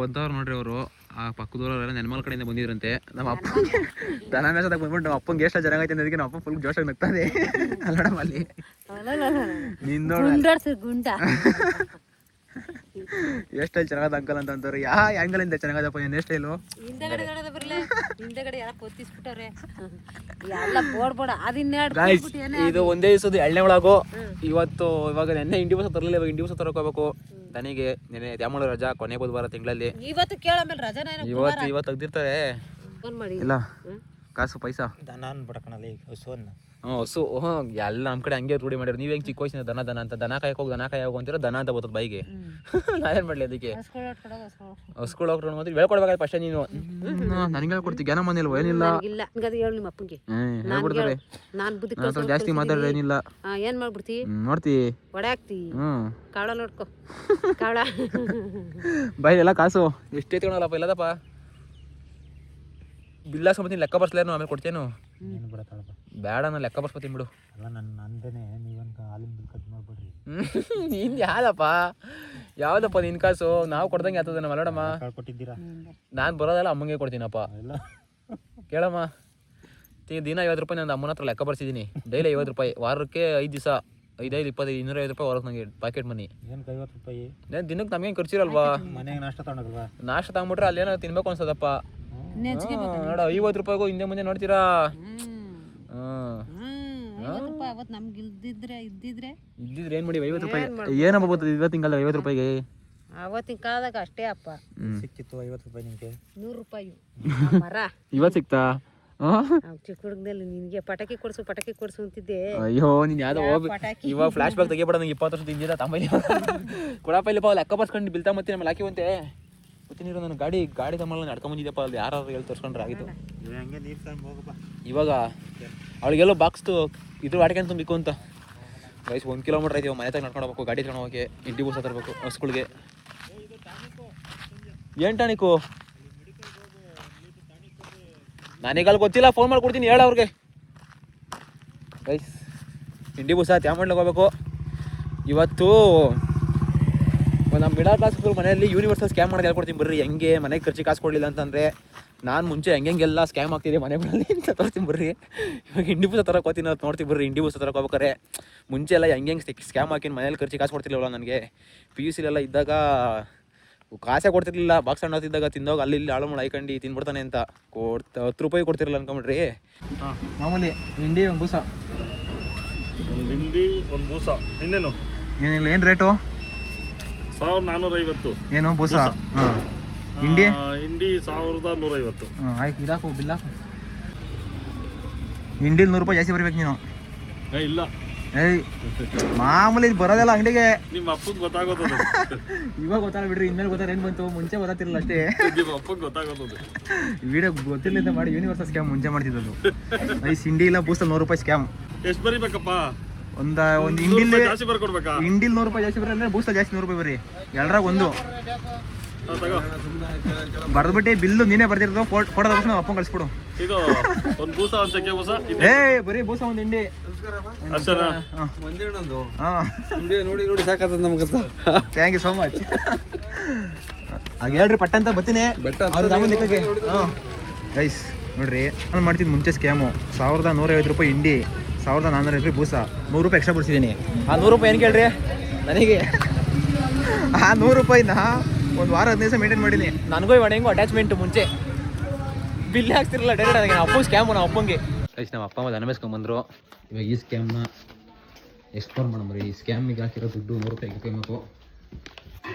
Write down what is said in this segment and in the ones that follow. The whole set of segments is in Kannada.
ಬಂದವ್ರು ನೋಡ್ರಿ ಅವರು. ಆ ಪಕ್ಕದವ್ರೆಲ್ಲ ನೆನ್ಮಲ್ ಕಡೆಯಿಂದ ಬಂದಿದ್ರಂತೆ. ನಮ್ಮ ಅಪ್ಪ ದನ ಮೇಸದಾಗ ಬಂದ್ಬಿಟ್ಟು ನಮ್ಮ ಅಪ್ಪಂಗೆ ಎಷ್ಟು ಚೆನ್ನಾಗೈತೆ ಅನ್ನೋದಕ್ಕೆ ನಮ್ಮ ಅಪ್ಪ ಫುಲ್ ಜೋಶಾಗಿ ನಗ್ತಾನೆ. ಅಲ್ಲಡಮ್ಮ ಅಲ್ಲಿ. ಗುಂಡ. ಎಷ್ಟು ಚೆನ್ನಾಗದ ಅಂಕಲ್ ಅಂತ ಅಂತಾರೆ ಯಾ ಆ್ಯಂಗಲ್ ಇಂದ ಚೆನ್ನಾಗದಪ್ಪ ಏನು ಎಷ್ಟು ಇಲ್ವೋ ಹಿಂದೆಗಡೆ ನೋಡೋದ ಬರಲ್ಲ ಹಿಂದೆಗಡೆ ಯಾರ ಕೊತ್ತಿಸ್ಬಿಟ್ಟವ್ರೆ ಎಲ್ಲ ಬೋಡ್ ಬೋಡ ಅದಿನ್ನೆರಡು ಇದು ಒಂದೇ ದಿವಸದ ಎಳ್ಳೆ ಒಳಗು ಇವತ್ತು ಇವಾಗ ನೆನ್ನೆ ಇಂಡಿ ಬಸ್ ತರಲಿಲ್ಲ ಇವಾಗ ಇಂಡಿ ಬಸ್ ತರಕೋಬೇಕು. ದನಿಗೆ ನೆನೆ ದ್ಯಾಮಳ ರಜಾ ಕೊನೆ ಬುಧವಾರ ತಿಂಗಳಲ್ಲಿ. ಇವತ್ತು ಕೇಳಮೇಲೆ ರಜಾನ ಇವತ್ತು ಇವತ್ತು ತೆಗ್ದಿರ್ತಾರೆ ಇಲ್ಲ. ಕಾಸು ಪೈಸಾ? ದನ ಅನ್ಬಿಡಕಣಲ್ಲ ಈಗ ಹಸುವನ್ನ. ಹ್ಞೂ ಹಸು ಹ್ಞೂ ಎಲ್ಲ ನಮ್ಮ ಕಡೆ ಹಂಗೆ ರೂಢಿ ಮಾಡಿದ್ರು. ನೀವು ಹೆಂಗೆ ಚಿಕ್ಕ ವಯಸ್ಸಿನ ದನ ದನ ಅಂತ? ದನ ಕಾಯಕ್ಕೆ ಹೋಗಿ ದನ ಕಾಯಕ್ಕೆ ಹೋಗು ಅಂತೀರ ದನ ಅಂತ ಬರ್ತದೆ ಬೈಗೆ ಏನ್ ಮಾಡಲಿ ಅದಕ್ಕೆ? ಹಸ್ಗಳು ಹೋಗ್ರಿ ಮತ್ತೆ ಹೇಳ್ಕೊಡ್ಬೇಕಾದ್ರೆ ಫಸ್ಟ್ ನೀನು. ನನಗೆ ಹೇಳ್ಕೊಡ್ತಿ ಜ್ಞಾನ ಮನೇಲಿ ಏನಿಲ್ಲ? ಇಲ್ಲ ಹಂಗದ ಹೇಳು ನಿಮ್ಮ ಅಪ್ಪಂಗೆ ಹ್ಮ್, ನಾನು ಬುದ್ಧಿ ಜಾಸ್ತಿ ಮಾತಾಡ್ರೆ ಏನಿಲ್ಲ. ಏನ್ ಮಾಡ್ಬಿಡ್ತಿ? ನೋಡ್ತಿ. ಒಡೆ ಹಾಕ್ತಿ. ಹ್ಞೂ ಕಾಳ ನೋಡ್ಕೊ. ಕಾಳ. ಬೈ ಎಲ್ಲ ಕಾಸು. ಎಷ್ಟೇ ತಗೊಳಲ್ಲಪ್ಪ ಇಲ್ಲದಪ್ಪ? ಬಿಲ್ಲ ಸಮೇತ ಲೆಕ್ಕ ಬರ್ಸ್ಲೇನು ಆಮೇಲೆ ಕೊಡ್ತೇನು. ಏನು ಬೇಡ ನಾನು ಲೆಕ್ಕ ಬರ್ಸ್ಕೊತೀನಿ ಬಿಡು. ಅಲ್ಲ ನನ್ನ ನಂದೇನೆ ನೀವಂತ ಹಾಲಿನ ಬಿಲ್ ಕಟ್ ಮಾಡ್ಬಿಡ್ರಿ. ನೀನ್ ಯಾವ್ದಪ್ಪ ಯಾವ್ದಪ್ಪ ನಿನ್ ಕಾಸು? ನಾವು ಕೊಡ್ದಂಗೆ ಆತದ ನಮ್ಮ ಅಲ್ಲಡಮ್ಮ. ಕೊಟ್ಟಿದ್ದೀರಾ? ನಾನು ಬರೋದಲ್ಲ ಅಮ್ಮಂಗೆ ಕೊಡ್ತೀನಪ್ಪ. ಕೇಳಮ್ಮ ತಿ- ದಿನ ಐವತ್ತು ರೂಪಾಯಿ ನಾನು ಅಮ್ಮನ ಹತ್ರ ಲೆಕ್ಕ ಬರ್ಸಿದ್ದೀನಿ ಡೈಲಿ ಐವತ್ತು ರೂಪಾಯಿ ವಾರಕ್ಕೆ ಐದು ದಿವಸ ಐದೈದು ಇಪ್ಪತ್ತೈದು ಇನ್ನೂರ ಐವತ್ತು ರೂಪಾಯಿ ಹೊರಗೆ ನನಗೆ ಪ್ಯಾಕೆಟ್ ಮನಿ ಏನಕ್ಕೆ ಐವತ್ತು ರೂಪಾಯಿ? ಏನು ದಿನಕ್ಕೆ ನಮಗೇನು ಖರ್ಚಿರಲ್ವಾ? ಮನೆಗೆ ನಾಷ್ಟ ತಗೊಂಡಲ್ವಾ ನಾಷ್ಟ ತಗೊಂಬಿಟ್ರೆ ಅಲ್ಲೇನೋ ತಿನ್ಬೇಕು ಅನ್ಸದಪ್ಪ ನೋಡ ಐವತ್ತು ರೂಪಾಯಿಗೂ ಹಿಂದೆ ಮುಂದೆ ನೋಡ್ತೀರಾ? ಹ್ಮ್. ಹ್ಮ್ ಹ್ಮ್ ಐವತ್ತು ರೂಪಾಯಿ ಅವತ್ತು ನಮ್ಗೆ ಇಲ್ದಿದ್ರೆ ಇದ್ದಿದ್ರೆ. ಇದ್ದಿದ್ರೆ ಏನು ಮಾಡಿ ಐವತ್ತು ರೂಪಾಯಿ? ಏನಪ್ಪ ಬರ್ತದೆ ಇವತ್ತು ತಿಂಗಲ್ಲ ಐವತ್ತು ರೂಪಾಯಿಗೆ? ಅವತ್ತಿನ ಕಾಲದಾಗ ಅಷ್ಟೇ ಅಪ್ಪ. ಸಿಕ್ಕಿತ್ತು ಐವತ್ತು ರೂಪಾಯಿ ನಿಮಗೆ ನೂರು ರೂಪಾಯಿ. ಮರ. ಇವತ್ತು ಸಿಕ್ತಾ? ಚಿಕ್ಕ ಹುಡುಗನಲ್ಲಿ ನಿನಗೆ ಪಟಾಕಿ ಕೊಡ್ಸು ಪಟಾಕಿ ಕೊಡ್ಸು ಅಂತಿದ್ದೆ. ಅಯ್ಯೋ ನೀನು ಯಾವ್ದೋ ಹೋಗಿ ಇವಾಗ ಫ್ಲಾಶ್ ಬ್ಯಾಕ್ ತೆಗಿಬೇಡ ನಂಗೆ ಇಪ್ಪತ್ತು ವರ್ಷದ ಹಿಂದಿನ ತಮ್ಮ ಕೊಡಪ್ಪ ಇಲ್ಲಪ್ಪ ಲೆಕ್ಕ ಬರ್ಸ್ಕೊಂಡು ಬಿಲ್ತಾ ಮತ್ತೆ ಹಾಕಿ ಹಾಕಿವಂತೆ ಮತ್ತೆ ನೀರು ನನ್ನ ಗಾಡಿ ಗಾಡಿ ತಮ್ಮಲ್ಲ ನಡ್ಕೊಂಡ್ ಬಂದಿದ್ದೆಪ್ಪ ಅಲ್ಲಿ ಯಾರು ಹೇಳಿ ತೋರ್ಸ್ಕೊಂಡ್ರೆ ಆಗಿತ್ತು. ಹಂಗೆ ನೀರು ತಗೊಂಡು ಹೋಗಪ್ಪ. ಇವಾಗ ಅವಳಿಗೆಲ್ಲೋ ಬಾಕ್ಸ್ದು ಇದ್ರ ಆಡ್ಕೊಂಡು ತುಂಬಿಕ್ಕು ಅಂತ. ವಯಸ್ಸು ಒಂದು ಕಿಲೋಮೀಟರ್ ಐತಿ ಮನೆ ತಗ ನಡ್ಕೊಂಡು ಹೋಗ್ಬೇಕು ಗಾಡಿ ತಗೊಂಡು ಹೋಗಿ ಇಂಡಿ ಬೂಸ ತರಬೇಕು ಹಸ್ಗಳಿಗೆ ಏನ್ ಟಾನಿಕು? ನಾನೀಗ ಅಲ್ಲಿ ಗೊತ್ತಿಲ್ಲ ಫೋನ್ ಮಾಡಿ ಕೊಡ್ತೀನಿ ಹೇಳ ಅವ್ರಿಗೆ. ಗೈಸ್ ಇಂಡಿ ಬೂಸ ತ್ಯಾಮಂಡ್ಲಿಗೆ ಹೋಗ್ಬೇಕು. ಇವತ್ತು ನಮ್ಮ ಮಿಡಲ್ ಕ್ಲಾಸ್ ಮನೆಯಲ್ಲಿ ಯೂನಿವರ್ಸಲ್ ಸ್ಕ್ಯಾಮ್ ಮಾಡಿ ಹೇಳ್ಕೊಡ್ತೀನಿ ಬರ್ರಿ ಹೆಂಗೆ ಮನೆ ಖರ್ಚು ಕಾಸು ಕೊಡಲಿಲ್ಲ ಅಂತಂದರೆ ನಾನು ಮುಂಚೆ ಹೆಂಗೆಲ್ಲ ಸ್ಕ್ಯಾಮ್ ಆಗ್ತಿದೆ ಮನೆಗಳಲ್ಲಿ ಅಂತ ತೋರಿಸ್ತೀನಿ ಬರ್ರಿ ಇವಾಗ ಇಂಡಿ ಬೂಸ ತರಕ್ಕೆ ಕೋತೀನಿ ಅಂತ ನೋಡ್ತೀನಿ ಬರ್ರಿ ಇಂಡಿ ಬೂಸ ತರಕ್ಕೆ ಹೋಗ್ಬೇಕಾರೆ ಮುಂಚೆ ಎಲ್ಲ ಹೆಂಗೆ ಹೆಂಗೆ ಸ್ಕ್ಯಾಮ್ ಹಾಕಿ ಮನೇಲಿ ಖರ್ಚು ಕಾಸು ಕೊಡ್ತಿರ್ಲಿಲ್ಲ ನನಗೆ. ಪಿ ಯು ಸಿಲೆಲ್ಲ ಇದ್ದಾಗ ಕಾಸೇ ಕೊಡ್ತಿರ್ಲಿಲ್ಲ. ಬಾಕ್ಸ್ ಹಣ್ಣು ತಿಂದಾಗ ತಿಂದೋಗ ಅಲ್ಲಿ ಇಲ್ಲಿ ಹಾಳು ಮಾಡಿ ಹಾಕೊಂಡು ತಿನ್ಬಿಡ್ತಾನೆ ಅಂತ. ಕೊಡ್ತ ಹತ್ತು ರೂಪಾಯಿ ಕೊಡ್ತಿರಲ್ಲ ಅನ್ಕೊಂಬಿಡ್ರಿ. ಮಾಮೂಲಿ ಇಂಡಿ ಒಂದು ಬೂಸ. ಒಂದು ಹಿಂಡಿ ಒಂದು ಬೂಸ. ಇನ್ನೇನು? ಏನಿಲ್ಲ ಏನು ರೇಟು ಸಾವಿರದ ನಾನ್ನೂರ ಐವತ್ತು ಏನು ಬೂಸ? ಹಾಂ. ಆ, ಹಿಂಡಿ ಸಾವಿರದ ನೂರೈವತ್ತು. ಹಾಂ ಆಯ್ತು ಇದಾಕು ಬಿಲ್ ಹಾಕು. ಇಂಡಿಲ್ ನೂರು ರೂಪಾಯಿ ಜಾಸ್ತಿ ಬರ್ಬೇಕು ನೀನು. ಏ ಇಲ್ಲ. ಏಯ್ ಮಾಮೂಲಿ ಇದು ಬರೋದಲ್ಲ ಅಂಗಡಿಗೆ. ನಿಮ್ಮ ಅಪ್ಪಗೆ ಗೊತ್ತಾಗೋದು ಇವಾಗ ಗೊತ್ತಾಗ ಬಿಡ್ರಿ ಇನ್ಮೇಲೆ ಗೊತ್ತಾಗ ಏನು ಬಂತು ಮುಂಚೆ ಗೊತ್ತಾತಿರಲಿಲ್ಲ ಅಷ್ಟೇ. ನಿಮ್ಮ ಅಪ್ಪಗೆ ಗೊತ್ತಾಗೋದು ವಿಡಿಯೋ ಗೊತ್ತಿರಲಿಂದ ಮಾಡಿ ಯೂನಿವರ್ಸಲ್ ಸ್ಕ್ಯಾಮ್ ಮುಂಚೆ ಮಾಡ್ತಿದ್ದದು. ಐಸ್ ಇಂಡಿ ಇಲ್ಲ ಬೂಸಲ್ಲಿ ನೂರು ರೂಪಾಯಿ ಸ್ಕ್ಯಾಮ್ ಎಷ್ಟು ಬರಿಬೇಕಪ್ಪ? ಒಂದ ಒಂದು ಇಂಡಿಲ್ ಜಾಸ್ತಿ ಬರ್ಕೊಡ್ಬೇಕಾ? ಇಂಡಿಲ್ ನೂರು ರೂಪಾಯಿ ಜಾಸ್ತಿ ಬರ್ರಿ ಅಂದ್ರೆ ಬೂಸ್ಟ ಜಾಸ್ತಿ ನೂರು ರೂಪಾಯಿ ಬರ್ರಿ. ಎಲ್ಲರಾಗ ಒಂದು. ಬರ್ದ್ಬಿಟ್ಟು ಬಿಲ್ಲು ನೀನೇ ಬರ್ದಿರ್ತಾವ ಫೋಟೋ ತಗೊಂಡು ಅಪ್ಪ ಕಳಿಸ್ಬಿಡು. ಇದು ಒಂದು ಬೂಸ ಒಂದು ಚಕ್ಕೆ ಬೂಸ? ಏ ಬರೀ ಬೂಸ ಒಂದು ಇಂಡಿ ಅಷ್ಟೇನಾ? ನೋಡಿ ನೋಡಿ ಸಾಕಾಗ್ತದೆ ನಮ್ಗೆ ಥ್ಯಾಂಕ್ ಯು ಸೋ ಮಚ್ ಹಾಗೆ ಹೇಳ್ರಿ ಪಟ್ಟ ಅಂತ ಬರ್ತೀನಿ. ಗೈಸ್ ನೋಡ್ರಿ ನಾನು ಮಾಡ್ತೀನಿ ಮುಂಚೆ ಸ್ಕ್ಯಾಮು ಸಾವಿರದ ನೂರೈವತ್ತು ರೂಪಾಯಿ ಇಂಡಿ ಸಾವಿರದ ನಾನ್ನೂರು ರೂಪಾಯಿ ಬೂಸ ನೂರು ರೂಪಾಯಿ ಎಕ್ಸ್ಟ್ರಾ ಬಿಡ್ಸಿದ್ದೀನಿ ಆ ನೂರು ರೂಪಾಯಿ ಏನು ಕೇಳ್ರಿ? ನನಗೆ. ಆ ನೂರು ರೂಪಾಯಿನ ಒಂದು ವಾರ ಹದಿನೈದು ದಿವಸ ಮೇಂಟೈನ್ ಮಾಡಿದ್ದೀನಿ ನನಗೂ ಹೆಂಗೋ ಅಟ್ಯಾಚ್ಮೆಂಟ್ ಮುಂಚೆ. ಬಿಲ್ ಹಾಕ್ತಿರಲ್ಲ ಡೈರೆಕ್ಟ್ ನನಗೆ ಅಪ್ಪ ಸ್ಕ್ಯಾಮು ನಮ್ಮ ಅಪ್ಪಂಗೆ. ಐಸ್ ನಮ್ಮ ಅಪ್ಪ ಅಮ್ಮ ಇವಾಗ ಈ ಸ್ಕ್ಯಾಮ್ನ ಎಕ್ಸ್ಪ್ಲೋರ್ ಮಾಡಮ್ರಿ ಈ ಸ್ಕ್ಯಾಮಿಗೆ ಹಾಕಿರೋ ದುಡ್ಡು ನೂರು ರೂಪಾಯಿ ಇಟ್ಕೊಬೇಕು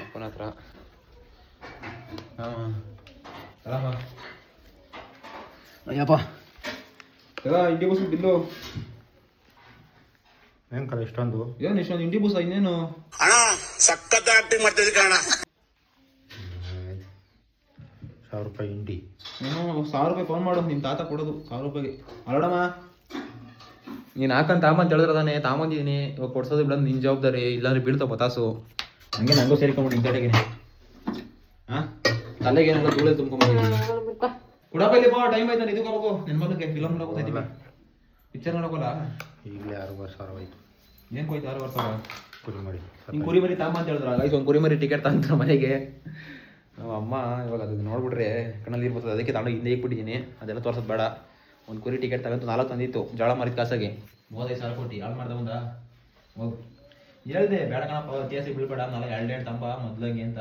ಅಪ್ಪನ ಹತ್ರ. ಹಾಂ ಅಯ್ಯಪ್ಪ. ಬಿಲ್ಲು. ಏನು ಕಲ ಇಷ್ಟೊಂದು? ಏನು ಇಷ್ಟೊಂದು? ಇಂಡಿ ಬೂಸ ಇನ್ನೇನು? ಸಾವಿರ ರೂಪಾಯಿ ಇಂಡಿ ಏನೋ ಸಾವಿರ ರೂಪಾಯಿ ಫೋನ್ ಮಾಡು ನಿಮ್ಮ ತಾತ ಕೊಡೋದು ಸಾವಿರ ರೂಪಾಯಿಗೆ. ಅಲ್ಲಡಮ್ಮ. ನೀನು ಹಾಕಂತ ತಾಮಂತ ಹೇಳಿದ್ರೆ ತಾನೆ ತಾಮಂದಿದ್ದೀನಿ ಇವಾಗ ಕೊಡ್ಸೋದು ಬಿಡೋದು ನಿನ್ನ ಜವಾಬ್ದಾರಿ ಇಲ್ಲಾಂದ್ರೆ ಬೀಳ್ತಾವ ಪತಾಸು ಹಂಗೆ ನಂಗೂ ಸೇರ್ಕೊಂಬಿಡಿ ನಿಮ್ಮ ಕಡೆಗೆ ಹಾಂ ತಲೆಗೆ ಏನಾದ್ರೂ ಧೂಳೆ ತುಂಬ್ಕೊಂಡ್ಬಿಡಿ ಕೊಡಪ್ಪ ಇಲ್ಲಿ ಬಾ ಟೈಮ್ ಆಯ್ತಾನೆ ಇದಕ್ಕೆ ಹೋಗ್ಬೇಕು. ನಿನ್ನ ಮಗನಿಗೆ ಫಿಲಮ್ ನೋಡೋಕೆ ಪಿಕ್ಚರ್ ನೋಡೋಕಲ್ಲ ಈಗಲೇ ಯಾರು ಸಾವಿರ ಆಯಿತು. ಏನು ಹೋಯ್ತು ಆರು ವರ್ಷ ಕುರಿಮರಿ. ಹಿಂಗೆ ಕುರಿ ಮರಿ ತಾಮ ಅಂತ ಹೇಳಿದ್ರ? ಗೈಸ್ ಒಂದು ಕುರಿಮರಿ ಟಿಕೆಟ್ ತಂತ್ರ ಮನೆಗೆ. ನಮ್ಮ ಅಮ್ಮ ಇವಾಗ ಅದು ನೋಡ್ಬಿಟ್ರೆ ಕಣ್ಣಲ್ಲಿ ನೀರು ಬರ್ತದೆ ಅದಕ್ಕೆ ತಗೊಂಡು ಹಿಂದೆ ಇಟ್ಬಿಟ್ಟಿದ್ದೀನಿ ಅದೆಲ್ಲ ತೋರ್ಸೋದು ಬೇಡ. ಒಂದು ಕುರಿ ಟಿಕೆಟ್ ತಗೊಂಡು ನಾಲ್ಕು ತಂದಿತ್ತು ಜೋಳ ಮಾರಿದ ಕಾಸಾಗೆ. ಮೂವತ್ತೈದು ಸಾವಿರ ಕೊಟ್ಟು. ಯಾಳು ಮಾಡ್ದೆ ಮುಂದ? ಹೋಗು ಹೇಳ್ದೆ ಬೇಡ ಕಣಪ್ಪ ತೀಸಿ ಬೀಳ್ಬೇಡ ನಾಳೆ ಎರಡು ಎರಡು ತಂಬ ಮೊದ್ಲಂಗೆ ಅಂತ.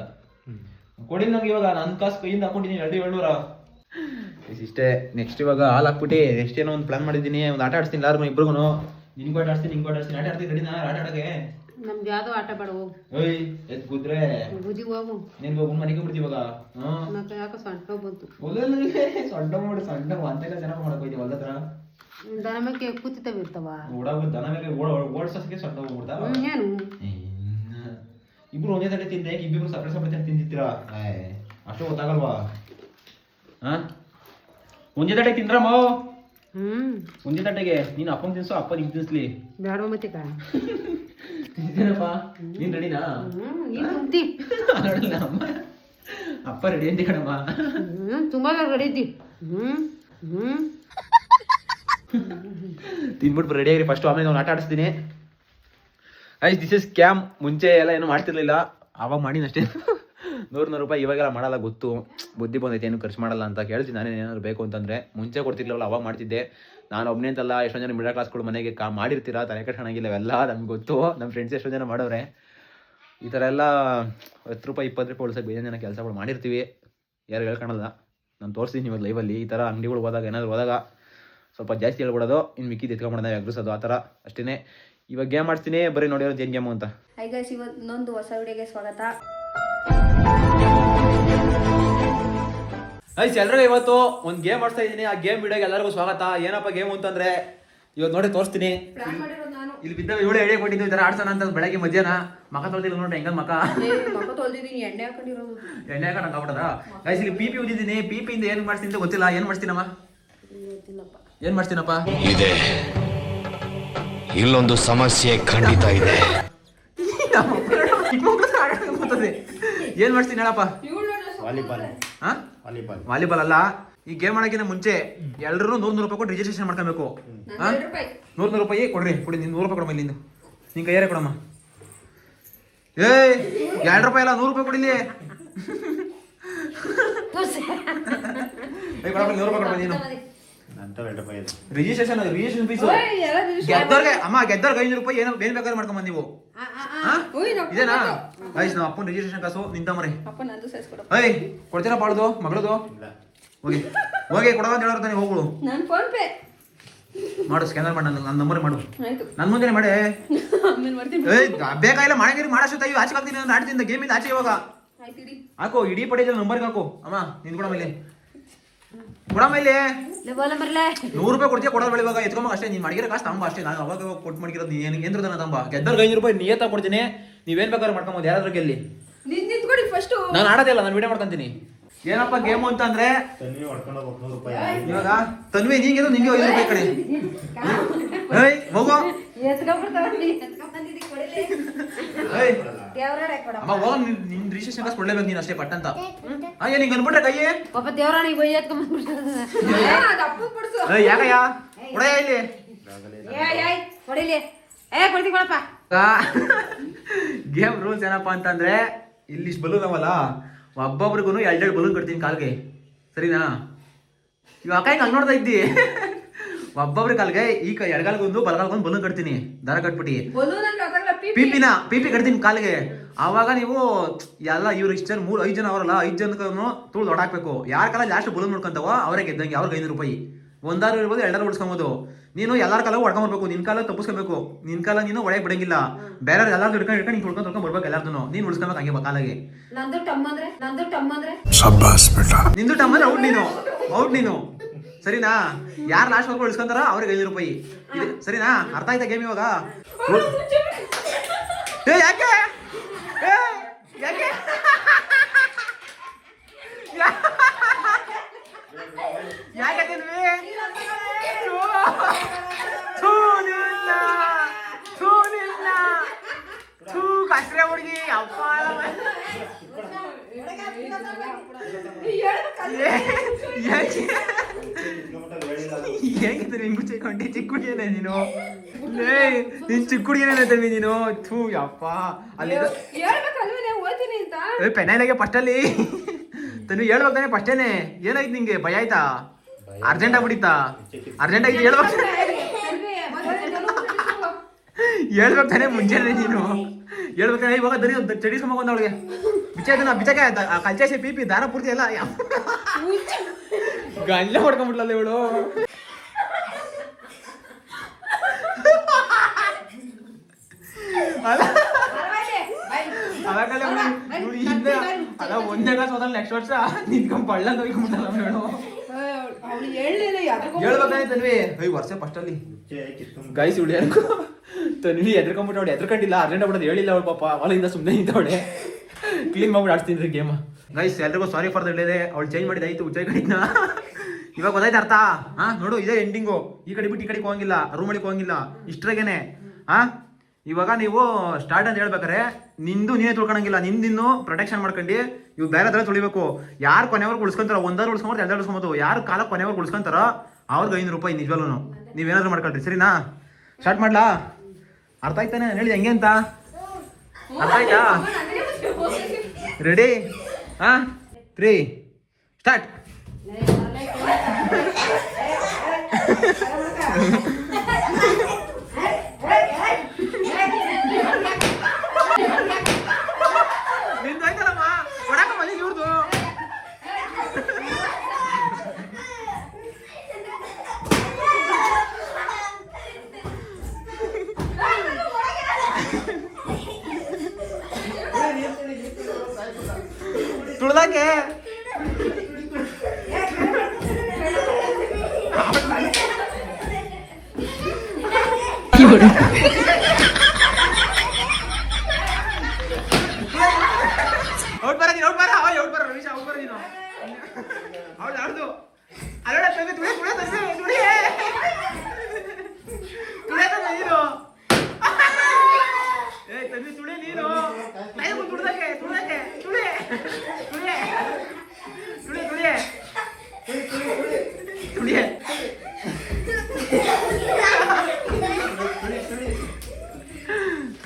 ಕೊಡಿ ನಂಗೆ ಇವಾಗ. ನನ್ನ ಕಾಸು ಕೈಯಿಂದ ಹಾಕೊಂಡಿದ್ದೀನಿ ಎರಡು ಏಳ್ನೂರ. ಇಷ್ಟೇ. ನೆಕ್ಸ್ಟ್ ಇವಾಗ ಹಾಲು ಹಾಕ್ಬಿಟ್ಟು. ನೆಕ್ಸ್ಟ್ ಏನೋ ಒಂದು ಪ್ಲಾನ್ ಮಾಡಿದ್ದೀನಿ. ಒಂದು ಆಟ ಆಡ್ತೀನಿ ಎಲ್ಲಾರು ಇಬ್ರಿಗೂ ನಿನ್ಗೂ ಆಟ ಆಡ್ತೀನಿ ನಿಂಗೂ ಆಟ ಆಡ್ತೀನಿ ಆಟ ಆಡ್ತೀನಿ ರೆಡಿನಾ ಆಟ ಆಡಕ್ಕೆ. ನಮ್ದು ಯಾವ್ದು ಆಟ ಬೇಡ ಹೋಗು ಏಯ್ ಎದ್ದು ಕೂತ್ರೆ ಬುದ್ಧಿ ಹೋಗು. ನೀನ್ ಹೋಗು ಮನೆಗೆ ಬಿಡ್ತೀವಿ ಇವಾಗ. ಹ್ಮ್ ಮತ್ತೆ ಯಾಕೋ ಸಣ್ಣ ಬಂತು. ಒಲ್ಲಲ್ಲಿ ಸಣ್ಣ ಮಾಡಿ ಸಣ್ಣ ಅಂತೆಲ್ಲ ಜನ ಮಾಡಕ್ ಹೋಯ್ತೀವಿ ಹೊಲ ಹತ್ರ ದನ ಮೇಲೆ ಕೂತಿತ್ತವ ಇರ್ತಾವ. ಓಡಾಗ ದನ ಮೇಲೆ ಓಡ ಓಡ್ಸೋದಕ್ಕೆ ಸಣ್ಣ ಹೋಗ್ಬಿಡ್ತಾ ಹ್ಮ್, ಏನು? ಇಬ್ರು ಒಂದೇ ತಟ್ಟೆ ತಿಂದೆ ಇಬ್ಬಿಬ್ರು ಸಪ್ರೇಟ್ ಸಪ್ರೇಟ್ ತಿಂದಿರ್ತೀರಾ ಏ, ಅಷ್ಟು ಗೊತ್ತಾಗಲ್ವಾ? ಹಾ? ಒಂದೇ ತಟ್ಟೆ ತಿಂದ್ರಮ್ಮ ಹ್ಮ್. ಒಂದೇ ತಟ್ಟೆಗೆ ನೀನ್ ಅಪ್ಪನ್ ತಿನ್ಸು ಅಪ್ಪ ನಿಂಗೆ ತಿನ್ಸ್ಲಿ. ಬೇಡ ಮತ್ತೆ ಕಾ ನೀನ್ ರೆಡಿನಾ ಹ್ಮ್ ನೋಡಲ್ಲ ಅಮ್ಮ. ಅಪ್ಪ ರೆಡಿ ಅಂತ ಕಣಮ್ಮ. ಹ್ಮ್ ತುಂಬಾ ರೆಡಿ ಇದ್ದಿ. ಹ್ಮ್ ಹ್ಮ್. ತಿನ್ಬಿಟ್ಟು ರೆಡಿ ಆಗಿರಿ ಫಸ್ಟ್ ಆಮೇಲೆ ನಾನು ಆಟ ಆಡಿಸ್ತೀನಿ. ಐಸ್ ದಿಸ್ ಇಸ್ ಕ್ಯಾಮ್ ಮುಂಚೆ ಎಲ್ಲ ಏನು ಮಾಡ್ತಿರ್ಲಿಲ್ಲ. ಅವಾಗ ಮಾಡಿನ ಅಷ್ಟೇ. ನೂರು ನೂರು ರೂಪಾಯಿ ಇವಾಗೆಲ್ಲ ಮಾಡಲ್ಲ ಗೊತ್ತು. ಬುದ್ಧಿ ಬಂದೈತೆ, ಏನು ಖರ್ಚು ಮಾಡಲ್ಲ ಅಂತ ಕೇಳ್ತೀನಿ. ನಾನೇನು ಏನಾದ್ರು ಬೇಕು ಅಂತಂದ್ರೆ, ಮುಂಚೆ ಕೊಡ್ತಿರ್ಲಿಲ್ಲ ಅವಾಗ ಮಾಡ್ತಿದ್ದೆ. ನಾನು ಒಬ್ಬನೇ ಅಂತಲ್ಲ ಎಷ್ಟೊಂದು ಜನ ಮಿಡಲ್ ಕ್ಲಾಸ್ಗಳು ಮನೆಗೆ ಕಾ ಮಾಡಿರ್ತೀರಾ, ತಲೆ ಕಟ್ಕೊಳಂಗಿಲ್ಲ ಅವೆಲ್ಲ ನಮ್ಗೆ ಗೊತ್ತು. ನಮ್ಮ ಫ್ರೆಂಡ್ಸ್ ಎಷ್ಟೊಂದು ಜನ ಮಾಡೋರೆ. ಈ ಥರ ಎಲ್ಲ ಹತ್ತು ರೂಪಾಯಿ, ಇಪ್ಪತ್ತು ರೂಪಾಯಿ ಉಳಿಸೋಕೆ ಬೇರೆ ಜನ ಕೆಲಸಗಳು ಮಾಡಿರ್ತೀವಿ. ಯಾರು ಹೇಳ್ಕೊಳಲ್ಲ ನಾನು ತೋರಿಸ್ತೀನಿ ಇವತ್ತು ಲೈವಲ್ಲಿ ಈ ಥರ ಅಂಗಡಿಗಳು ಹೋದಾಗ, ಏನಾದರೂ ಹೋದಾಗ ಸ್ವಲ್ಪ ಜಾಸ್ತಿ ಹೇಳ್ಬಿಡೋದು. ಇನ್ನು ಮಿಕ್ಕಿದ್ದು ಎತ್ಕೊಂಡ್ಬಿಡೋದು ಎಗ್ರಿಸೋದು, ಆ ಥರ ಅಷ್ಟೇ ಇವಾಗ ಗೇಮ್ ಆಡ್ತೀನಿ ಬರೀ ನೋಡಿರೋದು ಏನು ಗೇಮು ಅಂತ? ಐ ಗೈಸ್ ಇವತ್ತು ಇನ್ನೊಂದು ಹೊಸ ವಿಡಿಯೋಗೆ ಸ್ವಾಗತ. ಐಸ್ ಎಲ್ರಿಗೂ ಇವತ್ತು ಒಂದು ಗೇಮ್ ಆಡ್ತಾ ಇದ್ದೀನಿ. ಆ ಗೇಮ್ ವಿಡಿಯೋಗೆ ಎಲ್ಲರಿಗೂ ಸ್ವಾಗತ. ಏನಪ್ಪ ಗೇಮ್ ಅಂತಂದ್ರೆ ಇವತ್ತು ನೋಡಿ ತೋರಿಸ್ತೀನಿ. ಪ್ಲಾನ್ ಮಾಡಿರೋದು ನಾನು. ಇಲ್ಲಿ ಬಿದ್ದ ಇವಳು ಎಳೆ ಕೊಟ್ಟಿದ್ದು ಈ ಥರ ಆಡ್ಸೋಣ ಅಂತ ಬೆಳಗ್ಗೆ ಮಧ್ಯಾಹ್ನ. ಮಕ ತೊಳ್ದಿಲ್ಲ ನೋಡಿ ಹೆಂಗ ಮಕ ಎಣ್ಣೆ ಹಾಕೊಂಡಿರೋದು. ಎಣ್ಣೆ ಹಾಕೊಂಡು ಆಗ್ಬಿಡದ? ಗೈಸ್ ಇಲ್ಲಿ ಪಿ ಪಿ ಪಿಪಿ ಪಿ ಪಿಯಿಂದ ಏನು ಮಾಡ್ತೀನಿ ಅಂತ ಗೊತ್ತಿಲ್ಲ. ಏನು ಮಾಡ್ತೀನಮ್ಮ ಏನ್ ಏನು ಮಾಡ್ತೀನಪ್ಪ ಇದೆ. ಇಲ್ಲೊಂದು ಸಮಸ್ಯೆ ಖಂಡಿತ ಇದೆ. ಏನು ಮಾಡ್ತೀನಿ ಹೇಳಪ್ಪ? ವಾಲಿಬಾಲ್ ಹಾ? ವಾಲಿಬಾಲ್ ವಾಲಿಬಾಲ್ ಅಲ್ಲ? ಈ ಗೇಮ್ ಆಡೋಕ್ಕಿಂತ ಮುಂಚೆ ಎಲ್ಲರೂ ನೂರ್ ನೂರು ರೂಪಾಯಿ ಕೊಟ್ಟು ರಿಜಿಸ್ಟ್ರೇಷನ್ ಮಾಡ್ಕೊಬೇಕು. ನೂರ್ ರೂಪಾಯಿ. ನೂರು ನೂರು ರೂಪಾಯಿ ಕೊಡ್ರಿ ಕೊಡಿ ನೀನು ನೂರು ರೂಪಾಯಿ ಕೊಡಮ್ಮ ಇಲ್ಲಿಂದ. ನಿನ್ ಕೈಯಾರೆ ಕೊಡಮ್ಮ. ಏಯ್ ಎರಡು ರೂಪಾಯಿ ಅಲ್ಲ ನೂರು ರೂಪಾಯಿ ಕೊಡಿಲಿ ನೂರು ರೂಪಾಯಿ ಕೊಡಮ್ಮ ನೀನು. ರಿಜಿಸ್ಟ್ರೇಷನ್ ರಿಜಿಸ್ಟ್ರೇಷನ್ ಫೀಸು ಗೆದ್ದವ್ರಿಗೆ ಅಮ್ಮ ಗೆದ್ದವ್ರಿಗೆ ಐನೂರು ರೂಪಾಯಿ ಏನೋ ಬೇರೆ ಬೇಕಾದ್ರೆ ಮಾಡ್ಕೊಂಬಂದ್ ನೀವು. ಇದೇನಾ. ಆಯ್ತು ನಮ್ಮ ಅಪ್ಪನ ರಿಜಿಸ್ಟ್ರೇಷನ್ ಕಾಸು ನಿಂತ ಕೊಡಪ್ಪ ಏಯ್ ಕೊಡ್ತೀರಾ ಬಾಳ್ದು ಮಗಳದು? ಹೋಗಿ. ಹೋಗಿ ಕೊಡವ ಅಂತ ಹೇಳೋರು ತಾನೆ ಹೋಗ್ಬಿಡು. ನಾನು ಫೋನ್ ಪೇ. ಮಾಡು ಸ್ಕ್ಯಾನರ್ ಮಾಡಿ ನನ್ನ ನಂಬರ್ ಮಾಡು. ಆಯ್ತು. ನನ್ನ ಮುಂದೆ ಮಾಡಿ ಏಯ್ ಬೇಕಾಗಿಲ್ಲ ಮಾಡಂಗಿರಿ ಮಾಡಷ್ಟು ಇವ್ ಆಚೆ ಹಾಕ್ತೀನಿ ನಾನು ಆಡ್ತೀನಿ ಗೇಮ್ ಇಂದ ಆಚೆ ಇವಾಗ. ಹಾಕೋ ಇಡೀ ಪಡೆಯ ನಂಬರ್ಗೆ ಹಾಕು. ಅಮ್ಮ ನಿನ್ ಕೊಡಮ್ಮ ಇಲ್ಲಿ. ಕೊಡಮ್ಮ ಇಲ್ಲಿ ನೂರು ರೂಪಾಯಿ ಕೊಡ್ತೀಯ ಕೊಡೋದು ಇವಾಗ. ಎತ್ಕೊಂಬ ಅಷ್ಟೇ ನೀನು ಮಾಡಿರೋ ಕಾಸು ತಂಬ ಅಷ್ಟೇ. ನಾನು ಅವಾಗ ಕೊಟ್ಟು ಮಾಡಿರೋದು ಏನು ನಾನು ತಂಬ? ಗೆದ್ದರ್ಗೆ ಐನೂರು ರೂಪಾಯಿ ನಿಯತ್ತ ಕೊಡ್ತೀನಿ. ನೀವೇನ್ ಬೇಕಾದ್ರೂ ಮಾಡ್ಕೊಂಬೋದು ಯಾರಾದ್ರೂ ಗೆಲ್ಲಿ. ನಿಂತ್ ನಿಂತ್ಕೊಡಿ ಫಸ್ಟು ನಾನು ಆಡೋದಿಲ್ಲ ಇಲ್ಲ ನಾನು ವಿಡಿಯೋ ಮಾಡ್ಕೊಂತೀನಿ. ಏನಪ್ಪ ಗೇಮು ಅಂತ ಅಂದ್ರೆ? ಇವಾಗ ತನ್ವಿ ನೀಂಗೇನು ನಿಂಗೆ ಐದು ರೂಪಾಯಿ ಕಡೆ. ಏಯ್ ಹೋಗೋ. ಅಮ್ಮ ಹೋಗ ನಿನ್ ರಿಜಿಸ್ಟ್ರೇಷನ್ ಕೊಡ್ಲೇಬೇಕು ನೀನು ಅಷ್ಟೇ ಪಟ್ಟಂತ ಆ ಏನ್ ಹಿಂಗೆ ಅನ್ಬಿಟ್ರೆ ಕೈಯೇ ಪಾಪ ದೇವ್ರಾಣಿಗೆ ಬೈ ಎತ್ಕೊಂಡ್ಬಂದ್ಬಿಡ್ತದ ಅದು ಅಪ್ಪ ಕೊಡ್ಸು. ಏಯ್ ಯಾಕಯ್ಯ? ಕೊಡಯ್ಯ ಇಲ್ಲಿ. ಏಯ್ ಏಯ್ ಕೊಡಿಲಿ. ಏ ಕೊಡ್ತೀನಿ ಕೊಡಪ್ಪ. ಗೇಮ್ ರೂಲ್ಸ್ ಏನಪ್ಪ ಅಂತಂದ್ರೆ ಇಲ್ಲಿ ಇಷ್ಟು ಬಲೂನ್ ಅವಲ್ಲ ಒಬ್ಬೊಬ್ರಿಗೂ ಎರಡೆರಡು ಬಲೂನ್ ಕಟ್ತೀನಿ ಕಾಲ್ಗೆ. ಸರಿನಾ? ಇವಾಗ ಅಕ್ಕ ಹಿಂಗೆ ನೋಡ್ತಾ ಇದ್ದಿ? ಒಬ್ಬೊಬ್ರ ಕಾಲ್ಗೆ ಈ ಕೈ ಎಡಗಾಲ್ಗೊಂದು ಬಲಗಾಲ್ಗೊಂದು ಬಲೂನ್ ಕಟ್ತೀನಿ ದಾರ ಕಟ್ಬಿಟ್ಟು. ಪಿಪಿನ ಪಿಪಿ ಕಟ್ತೀನಿ ಕಾಲ್ಗೆ. ಆವಾಗ ನೀವು ಎಲ್ಲ ಇವ್ರು ಇಷ್ಟು ಜನ ಮೂರು ಐದು ಜನ ಅವರಲ್ಲ ಐದು ಜನಕ್ಕೂ ತುಳು ದೊಡ್ಡಾಕ್ಬೇಕು ಯಾರ ಕಾಲ ಲಾಸ್ಟ್ ಬಲೂನ್ ನೋಡ್ಕೊಂತಾವ ಅವರೇ ಗೆದ್ದಂಗೆ ಅವ್ರಿಗೆ ಐನೂರು ರೂಪಾಯಿ. ಒಂದಾರು ಇರ್ಬೋದು ಎರಡಾರು ಉಳಿಸ್ಕೊಬೋದು ನೀನು ಎಲ್ಲಾರ ಕಾಲ ಹೊಡ್ಕೊಂಡ್ಬರ್ಬೇಕು ನಿನ್ ಕಾಲ ತಪ್ಪಿಸ್ಕೋಬೇಕು. ನಿನ್ ಕಾಲ ನೀನು ಒಳಗೆ ಬಿಡಂಗಿಲ್ಲ. ಬೇರೆ ಎಲ್ಲಾರು ಹಿಡ್ಕೊಂಡು ಹಿಡ್ಕೊಂಡು ನೀನು ತೊಳ್ಕೊಂಡು ತೊಳ್ಕೊಂಡು ಬರ್ಬೇಕು ಎಲ್ಲಾರ್ದು ನೀನು ಉಳಿಸ್ಕೊಬೇಕು ಹಂಗೆ ಕಾಲಾಗೆ. ನಂದು ಟಮ್ ಅಂದ್ರೆ ನಂದು ಟಮ್ ಅಂದ್ರೆ? ನಿಂದು ಟಮ್ಮಲ್ಲಿ ಔಟ್ ನೀನು ಔಟ್ ನೀನು. ಸರಿನಾ? ಯಾರು ಲಾಸ್ಟ್ ವರ್ಗು ಉಳಿಸ್ಕೊಂತಾರ ಅವ್ರಿಗೆ ಐನೂರು ರೂಪಾಯಿ ಸರಿನಾ? ಅರ್ಥ ಆಯ್ತಾ ಗೇಮ್ ಇವಾಗ? ಯಾಕೆ ಏ, ಯಾಕೆ ಯಾ- ಯಾಕೆ ತಿನ್ವಿ ಥೂ, ಥೂ, ನಿನ್ನ, ಥೂ, ನಿನ್ನ. ಥೂ, ಕಸ್ರೆ ಹುಡುಗಿ ಅಪ್ಪ ಹೇಗಿದ್ರೆ ಹಿಂಗು ಚಿಕ್ಕೊಂಡಿ ಚಿಕ್ಕ ಹುಡುಗಿಯೇ ನೀನು ಲೇ ನೀನ್ ಚಿಕ್ಕ ಹುಡುಗಿಯೇ ತಮ್ಮಿ ನೀನು? ಥೂ ಯಪ್ಪ. ಅಲ್ಲಿ ಓದ್ತೀನಿ ಅಂತ. ಪೆನಾಯಿಲಾಗೆ ಫಸ್ಟ್ ಅಲ್ಲಿ. ತನು ಹೇಳ್ಬೇಕು ತಾನೆ ಫಸ್ಟೇನೆ ಏನಾಯ್ತು ನಿಂಗೆ? ಭಯ ಆಯ್ತಾ? ಅರ್ಜೆಂಟ್ ಆಗ್ಬಿಡಿತಾ ಅರ್ಜೆಂಟ್ ಆಗಿ ಹೇಳ್ಬೇಕು ಹೇಳ್ಬೇಕು ತಾನೆ ಮುಂಚೆನೆ ನೀನು. ಹೇಳ್ಬೇಕಾನೆ ಇವಾಗ ದರಿ ಚಡಿ ಸುಮ್ಮ ಬಂದ ಅವಳಿಗೆ. ಬಿಚ್ಚಾಯ್ತಾನ ಬಿಚ್ಚಾಕ ಕಲ್ಚಾಸೆ ಪಿ ಪಿ ದಾರ ಪೂರ್ತಿ ಎಲ್ಲ. ಗಂಡ ಹೊಡ್ಕೊಂಡ್ಬಿಟ್ಲಲ್ಲ ಇವಳು ಅಲ್ಲ ಅವಾಗಲೇ ಇವ್ಳು- ಇವ್ಳು ಹಿಂದೆ ಅಲ್ಲ ಒಂದೇ ಕಾಸು ಹೋದಲ್ಲ ನೆಕ್ಸ್ಟ್ ವರ್ಷ ನಿಂತ್ಕೊಂಡ್ ಬಳ್ಳ ತನ್ವಿ. ವರ್ಷ ಫಸ್ಟ್ ಅಲ್ಲಿ. ಗೈಸ್ ಇವಳು ಹೇಳ್ಕೊ. ತನ್ವಿ ಎದ್ರಕೊಂಡ್ಬಿಟ್ಟು ಅವಳು ಎದ್ರಕೊಂಡಿಲ್ಲ. ಅರ್ಜೆಂಟ್ ಆಗ್ಬಿಡೋದು ಹೇಳಿಲ್ಲ ಅವಳು ಪಾಪ. ಅವಳಿಂದ ಸುಮ್ಮನೆ ನಿಂತವಳೆ. ಕ್ಲೀನ್ ಮಾಡ್ಬಿಟ್ಟು ಆಡ್ತೀನಿ ಗೇಮ್ ಗೈಸ್ ಎಲ್ರಿಗೂ ಸಾರಿ ಫಾರ್ ದ ಅವಳು ಚೇಂಜ್ ಮಾಡಿದಾಯ್ತು ಉಚ್ಚೈ ಕಡೆನ ಇವಾಗ ಗೊತ್ತಾಯ್ತು ಅರ್ಥ? ಹಾ ನೋಡು ಇದೇ ಎಂಡಿಂಗು ಈ ಕಡೆ ಬಿಟ್ಟು ಈ ಕಡೆಗೆ ಹೋಗಂಗಿಲ್ಲ. ರೂಮ್ ಒಳಗೆ ಹೋಗಂಗಿಲ್ಲ. ಇಷ್ಟ್ರಾಗೇನೆ. ಹಾ? ಇವಾಗ ನೀವು ಸ್ಟಾರ್ಟ್ ಅಂತ ಹೇಳ್ಬೇಕಾರೆ ನಿಂದು ನೀನೇ ತುಳ್ಕೊಳಂಗಿಲ್ಲ ನಿಂದಿನ್ನು ಪ್ರೊಟೆಕ್ಷನ್ ಮಾಡ್ಕೊಂಡು, ಇವು ಬೇರೆ ಥರ ತುಳಿಬೇಕು. ಯಾರು ಕೊನೆವರೆಗೂ ಉಳಿಸ್ಕೊಂತಾರ ಒಂದಾರು ಉಳಿಸ್ಕೊಂಬಾರ್ದು ಎರಡು ಉಳಿಸ್ಕೊಬೋದು. ಯಾರು ಕಾಲ ಕೊನೆವರೆಗೆ ಉಳಿಸ್ಕೊಂತಾರ, ಅವ್ರಿಗೆ ಐನೂರು ರೂಪಾಯಿ ನಿಜವಲ್ಲೂ ನೀವೇನಾದ್ರು ಮಾಡ್ಕೊಳ್ರಿ, ಸರಿನಾ? ಸ್ಟಾರ್ಟ್ ಮಾಡ್ಲಾ? ಅರ್ಥ ಆಯ್ತಾನೆ? ಹೇಳಿ, ಹೆಂಗೆ ಅಂತ? ಅರ್ಥ ಆಯ್ತಾ? ರೆಡಿ ಹಾ? ತ್ರೀ ಸ್ಟಾರ್ಟ್ ತುಳ್ದಂಗೆ You're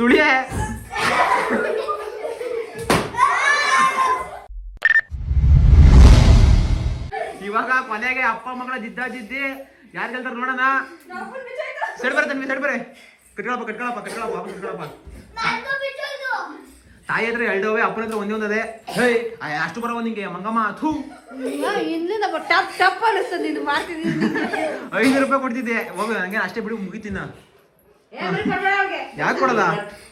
ತುಳಿಯೇ. ಇವಾಗ ಕೊನೆಗೆ ಅಪ್ಪ ಮಗಳ ಜಿದ್ದ ಜಿದ್ದಿ. ಯಾರು ಗೆಲ್ತಾರ ನೋಡೋಣ. ಸೆಡ್ ಬರ ತನ್ವಿ ಸೆಡ್ ಬರೆ ಕಟ್ಕೊಳಪ್ಪ ಕಟ್ಕೊಳಪ್ಪ ಕಟ್ಕೊಳಪ್ಪ ವಾಪಸ್ ಕಟ್ಕೊಳಪ್ಪ. ತಾಯಿ ಹತ್ರ ಎರಡವೆ ಅಪ್ಪನ ಹತ್ರ ಒಂದೇ ಒಂದದೆ. ಹೇ ಅಷ್ಟು ಬರೋ ನಿಂಗೆ ಮಂಗಮ್ಮ ಥೂ. ಇಲ್ಲಿಂದ ಟಪ್ ಟಪ್ ಅನಿಸ್ತದೆ ನೀನು ಮಾಡ್ತಿದ್ದೀನಿ ಐನೂರು ರೂಪಾಯಿ ಕೊಡ್ತಿದ್ದೆ. ಹೋಗು ಹಂಗೆ ಅಷ್ಟೇ ಬಿಡು ಮುಗಿತೀನ ಯಾಕೆ ಕೊಡಲ್ಲ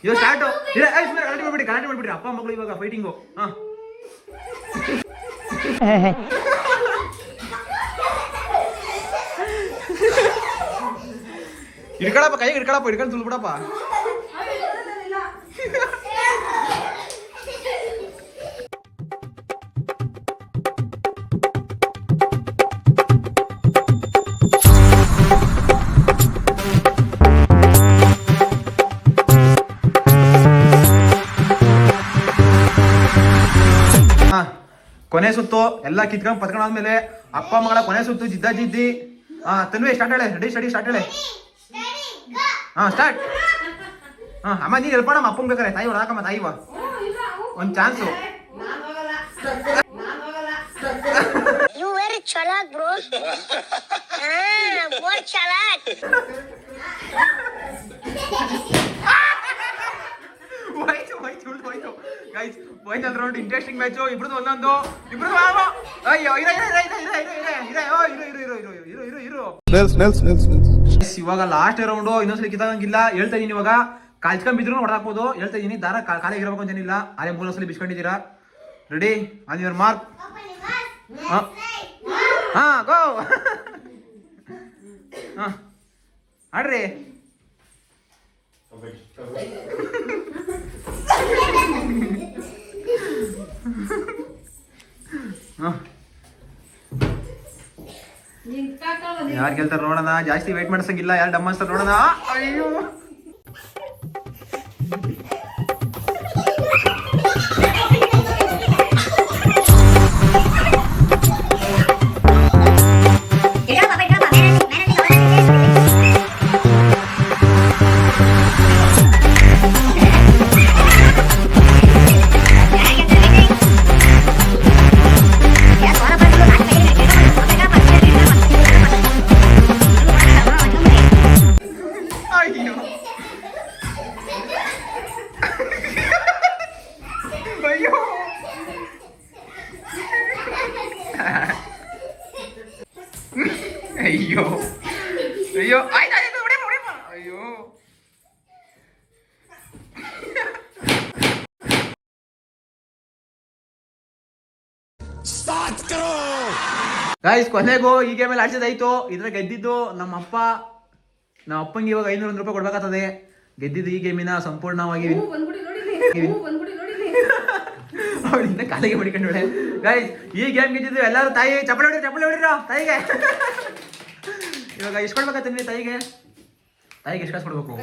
ಇವಾಗ ಸ್ಟಾರ್ಟು ಇಲ್ಲ ಐ ಸುಮ್ಮನೆ ಗಲಾಟೆ ಮಾಡ್ಬಿಡಿ ಗಲಾಟೆ ಮಾಡ್ಬಿಡ್ರಿ ಅಪ್ಪ ಮಗಳು ಇವಾಗ ಫೈಟಿಂಗು ಹಾ ಹಿಡ್ಕೊಳಪ್ಪ ಕೈ ಹಿಡ್ಕೊಳಪ್ಪ ಹಿಡ್ಕೊಂಡು ತುಳ್ಬಿಡಪ್ಪ ಸುತ್ತು ಎಲ್ಲ ಕಿತ್ಕೊಂಡು ಪತ್ಕೊಂಡು ಆದ್ಮೇಲೆ ಅಪ್ಪ ಮಗಳ ಕೊನೆ ಸುತ್ತು ಜಿದ್ದ ಜಿದ್ದಿ. ಹಾ ತನ್ವಿ ಸ್ಟಾರ್ಟ್ ಹೇಳಿ. ರೆಡಿ ಸ್ಟಡಿ ಸ್ಟಾರ್ಟ್ ಹೇಳಿ. ಹಾ ಸ್ಟಾರ್ಟ್ ಹಾ ಅಮ್ಮ ನೀನು ಮಾಡಮ್ಮ ಅಪ್ಪಂಗ್ ಬೇಕಾರೆ ತಾಯಿ ಹೊಡಾಕಮ್ಮ ತಾಯಿವ ಒಂದ್ ಚಾನ್ಸು ಚಲಾಕ್ ಬ್ರೋ ah, ಹೋಯ್ತು guys final round interesting match ಇಬ್ರದ್ದು ಒಂದೊಂದು ಇಬ್ರದ್ದು ಆವ ಅಯ್ಯೋ ಇರ ಇರ ಇರ ಇರ ಇರ ಇರ ಇರ ಇರ ಓ ಇರೋ ಇರು ಇರೋ ಇರು ಇರು ಇರು ಇರು ನಿಲ್ಸ್ ನಿಲ್ಸ್ ನಿಲ್ಸ್ ನಿಲ್ಸ್ Guys, ಇವಾಗ ಲಾಸ್ಟ್ ರೌಂಡ್ ಇನ್ನೊಂದ್ಸಲಿ ಕಿತ್ತಾಗಂಗಿಲ್ಲ ಹೇಳ್ತಾ ಇದೀನಿ ಇವಾಗ ಕಾಲ್ಸ್ಕೊಂಬಿದ್ರು ಹೊಡೆದಾಕ್ಬೋದು ಹೇಳ್ತಾ ಇದೀನಿ ದಾರ ಖಾಲಿ ಇರಬೇಕು ಅಂತೇನಿಲ್ಲ ಅದೇ ಸಲ ಬಿಸ್ಕೊಂಡಿದ್ದೀರಾ ರೆಡಿ ಆನ್ ಯುವರ್ ಮಾರ್ಕ್ ಹಾ ಗೋ ಹಾ ಆಡ್ರಿ ಯಾರು ಕೇಳ್ತಾರ ನೋಡೋಣ? ಜಾಸ್ತಿ ವೇಟ್ ಮಾಡ್ಸಂಗಿಲ್ಲ ಯಾರು ಡಮ್ಮಸ್ತಾರ ನೋಡೋಣ? ಅಯ್ಯೋ. ಗಾಯ್ಸ್ ಕೊನೆಗೂ ಈ ಗೇಮಲ್ಲಿ ಆಡ್ಸಿದಾಯ್ತು ಇದ್ರೆ ಗೆದ್ದಿದ್ದು ನಮ್ಮ ಅಪ್ಪ ನಮ್ಮ ಅಪ್ಪಂಗೆ ಇವಾಗ ಐನೂರು ಒಂದು ರೂಪಾಯಿ ಕೊಡ್ಬೇಕಾಗ್ತದೆ. ಗೆದ್ದಿದ್ದು ಈ ಗೇಮಿನ ಸಂಪೂರ್ಣವಾಗಿ ಅವಳಿಂದ ಕಾಲಿಗೆ ಹೊಡಿಕೊಂಡಳೆ ಗಾಯ್ಸ್ ಈ ಗೇಮ್ ಗೆದ್ದಿದ್ದು ಎಲ್ಲರೂ ತಾಯಿ ಚಪ್ಪಲಿ ಹೊಡಿ ಚಪ್ಪಲಿ ಹೊಡಿರ ತಾಯಿಗೆ. ಇವಾಗ ಎಷ್ಟು ಕೊಡ್ಬೇಕಾಗ್ತದೆ ನಿಮಗೆ ತಾಯಿಗೆ? ತಾಯಿಗೆ ಎಷ್ಟು ಕಾಸು ಕೊಡ್ಬೇಕು?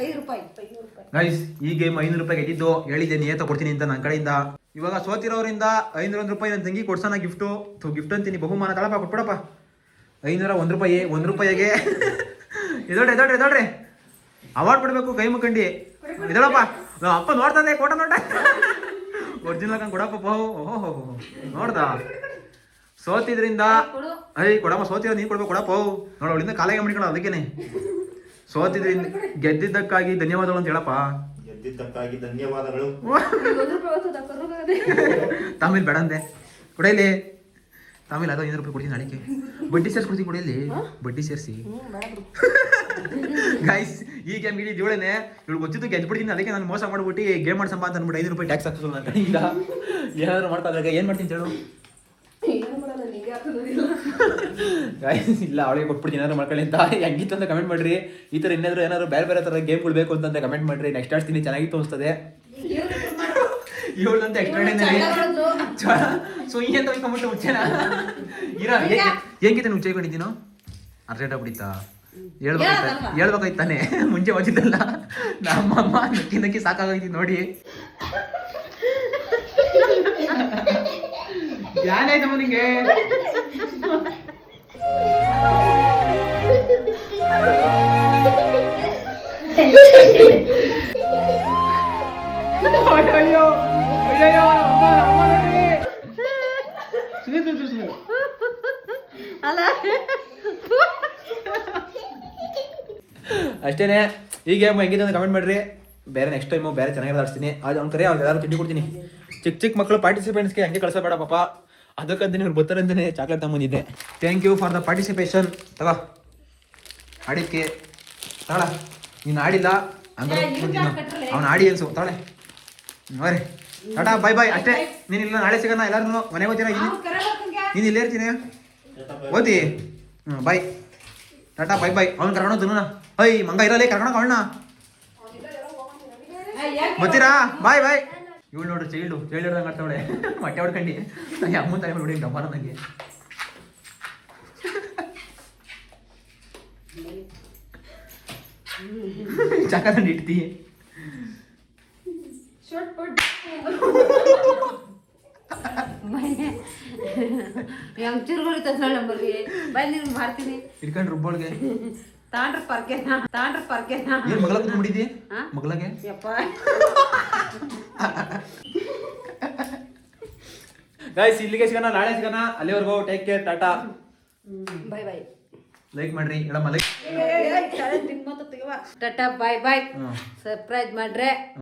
ಗಾಯ್ಸ್ ಈ ಗೇಮ್ ಐನೂರು ರೂಪಾಯಿ ಗೆದ್ದಿದ್ದು ಹೇಳಿದ್ದೆ ನಿಯತ ಕೊಡ್ತೀನಿ ಅಂತ ನನ್ನ ಕಡೆಯಿಂದ. ಇವಾಗ ಸೋತಿರೋರಿಂದ ಐನೂರ ಒಂದು ರೂಪಾಯಿ ನನ್ನ ತಂಗಿ ಕೊಡ್ಸೋಣ ಗಿಫ್ಟು. ಗಿಫ್ಟ್ ಅಂತೀನಿ ಬಹುಮಾನ ತಳಪ್ಪ ಕೊಟ್ಬಿಡಪ್ಪ. ಐನೂರ ಒಂದು ರೂಪಾಯಿ ಒಂದು ರೂಪಾಯಿಗೆ. ಎದೋಡ್ರಿ ಎದೋಡ್ರಿ ಎದೋಡ್ರಿ ಅವಾರ್ಡ್ ಕೊಡಬೇಕು ಕೈ ಮುಖಂಡಿ. ಇದಳಪ್ಪ. ಅಪ್ಪ ನೋಡ್ತಾನೆ ಕೋಟ ನೋಡ ಒರಿಜಿನಲ್ ಹಾಕಂಗೆ ಕೊಡಪ್ಪ ಬಹು ಓಹೋ ನೋಡ್ದ? ಸೋತಿದ್ರಿಂದ ಐ ಕೊಡಮ್ಮ ಸೋತಿರೋ ನೀನು ಕೊಡ್ಬೇಕು ಕೊಡಪ್ಪ ನೋಡ ಅವಳಿಂದ ಕಾಲಿಗೆ ಮಡಿಕೊಳ್ಳೋ ಅದಕ್ಕೇನೆ. ಸೋತಿದ್ರಿಂದ ಗೆದ್ದಿದ್ದಕ್ಕಾಗಿ ಧನ್ಯವಾದಗಳು ಅಂತ ಹೇಳಪ್ಪ. ಗೆದ್ದಿದ್ದಕ್ಕಾಗಿ ಧನ್ಯವಾದಗಳು. ತಮಿಳ್ ಬೇಡ ಅಂದೆ. ಕೊಡಲಿ ತಮಿಳ್ ಅದು ಐನೂರು ರೂಪಾಯಿ ಕೊಡ್ತೀನಿ ನಾಳೆಗೆ ಬಡ್ಡಿ ಸೇರ್ಸಿ ಕೊಡ್ತೀನಿ ಕೊಡಲಿ ಬಡ್ಡಿ ಸೇರಿಸಿ. ಗೈಸ್ ಈ ಗೇಮ್ ಗಿಡಿ ಜೋಳೇನೆ ಇವಳು ಗೊತ್ತಿದ್ದು ಗೆದ್ಬಿಡ್ತೀನಿ ಅದಕ್ಕೆ ನಾನು ಮೋಸ ಮಾಡ್ಬಿಟ್ಟು ಗೇಮ್ ಮಾಡ್ಸಂಬ ಅಂತ ಅಂದ್ಬಿಟ್ಟು ಐನೂರು ರೂಪಾಯಿ ಟ್ಯಾಕ್ಸ್ ಹಾಕಿಸಲ್ಲ ಅಂತ. ಈಗ ಏನಾದ್ರು ಮಾಡ್ಕೊಂಡ್ರೆ ಏನು ಮಾಡ್ತೀನಿ ಅಂತ ಹೇಳು ಏನು ಮಾಡಲ್ಲ ನಿಂಗೆ ಆಗ್ತದಿಲ್ಲ ಗೈಸ್ ಇಲ್ಲ ಅವಳಿಗೆ ಕೊಟ್ಬಿಡ್ತೀನಿ ಏನಾದ್ರು ಮಾಡ್ಕೊಳ್ಳಿ ಅಂತ. ಹೆಂಗಿತ್ತು ಅಂತ ಕಮೆಂಟ್ ಮಾಡ್ರಿ. ಈ ಥರ ಏನಾದ್ರು ಏನಾದ್ರು ಬೇರೆ ಬೇರೆ ಥರ ಗೇಮ್ಗಳು ಬೇಕು ಅಂತ ಕಮೆಂಟ್ ಮಾಡ್ರಿ. ನೆಕ್ಸ್ಟ್ ಆಡ್ತೀನಿ ಚೆನ್ನಾಗಿತ್ತು ಅನಿಸ್ತದೆ ಇವಳಂತ ಎಕ್ಸ್ಟ್ರಾ ಸುಯ್ಯ ಅಂತ ಕಮೆಂಟ್ ಹುಚ್ಚೇನ? ಇರ ಹೆಂಗಿತ್ತೆ ನೀವು ಉಚ್ಚೈಕೊಂಡಿದ್ದೀನೋ ಅರ್ಜೆಂಟ್ ಆಗ್ಬಿಡಿತಾ ಹೇಳ್ಬೇಕಾಯ್ತ ಹೇಳ್ಬೇಕಾಯ್ತು ತಾನೆ ಮುಂಚೆ ಓದಿದ್ದಲ್ಲ. ನಮ್ಮಮ್ಮ ನಕ್ಕಿ ನಕ್ಕಿ ಸಾಕಾಗೈತಿ ನೋಡಿ. ಏನಾಯ್ತಮ್ಮ ನಿಂಗೆ ಅಷ್ಟೇನೆ, ಈ ಗೇಮ್ ಹೆಂಗಿದೆ ಅಂತ ಕಮೆಂಟ್ ಮಾಡ್ರಿ. ಬೇರೆ ನೆಕ್ಸ್ಟ್ ಟೈಮು ಬೇರೆ ಚೆನ್ನಾಗಿ ಆಡಿಸ್ತೀನಿ. ಅದು ಅವ್ನು ಕರೆ, ಅವ್ರಿಗೆ ಎಲ್ಲರೂ ತಿಂಡಿ ಕೊಡ್ತೀನಿ. ಚಿಕ್ಕ ಚಿಕ್ಕ ಮಕ್ಕಳು ಪಾರ್ಟಿಸಿಪೆಂಟ್ಸ್ಗೆ ಹಂಗೆ ಕಳಿಸಬೇಡ ಪಾಪ. ಅದಕ್ಕಂತಾನೆ ಇವ್ರು ಬರ್ತಾರೆ ಅಂತಾನೆ chocolate ತಗೊಂಬಂದಿದ್ದೆ. Thank you for the participation ತಗೋ. ಅಡಿಕೆ. ತಾಳ. ನೀನು ಆಡಿಲ್ಲ. ಅಂದ್ರೆ ಅವ್ನು ಆಡಿ ಅನ್ಸು. ತಾಳೆ. ಅವರೇ ಟಾಟಾ ಬಾಯ್ ಬಾಯ್ ಅಷ್ಟೇ. ನೀನು ಇಲ್ಲ ನಾಳೆ ಸಿಗೋಣ. ಎಲ್ಲರೂ ಮನೆಗೆ ಹೋಗ್ತೀರಾ ಇಲ್ಲಿ? ನೀನು ಇಲ್ಲೇ ಇರ್ತೀನಿ. ಓದಿ ಹ್ಞೂ ಬಾಯ್ ಟಾಟಾ ಬಾಯ್ ಬಾಯ್ ಅವ್ನು ಕರ್ಕೊಂಡು ತಿನ್ನ ಐ ಮಂಗ ಇರಲಿ ಕರ್ಕೊಂಡು ಅವಳನ್ನ ಬರ್ತೀರಾ? ಬಾಯ್ ಬಾಯ್ ಇವಳು ನೋಡು ಚೈಲ್ಡು ಚೈಲ್ಡ್ ಹಿಡ್ದಂಗೆ ಆಡ್ತಾವಳೆ ಮೊಟ್ಟೆ ಹೊಡ್ಕಂಡು. ಅಮ್ಮನ ತಾಯಿ ನೋಡಿ ಡಬ್ಬಾರ ನನಗೆ ಚಕ ತಂದು ಇಡ್ತಿ ಹೆಂಗ್ ಚಿರುಗುಳಿ ತಂದ್ರಲ್ಲ ಬರ್ರಿ ಬೈ ನೀನು ಮಾಡ್ತೀನಿ ಇಟ್ಕೊಂಡು ರುಬ್ಬೋಳ್ಗೆ ತಾಂಡ್ರ ಪರ್ಕೆ ತಾಂಡ್ರ ಪರ್ಕೆ ಏನ್ ಹಾ? ಮಗಳಿಗೆ? ಯಪ್ಪ. ಗಾಯ್ಸ್ ಇಲ್ಲಿಗೆ ಸಿಗೋಣ ನಾಳೆ ಸಿಗೋಣ. ಅಲ್ಲಿವರೆಗೂ take care tata bye bye like ಮಾಡ್ರಿ ಹೇಳಮ್ಮ like tata bye bye surprise ಮಾಡ್ರೆ.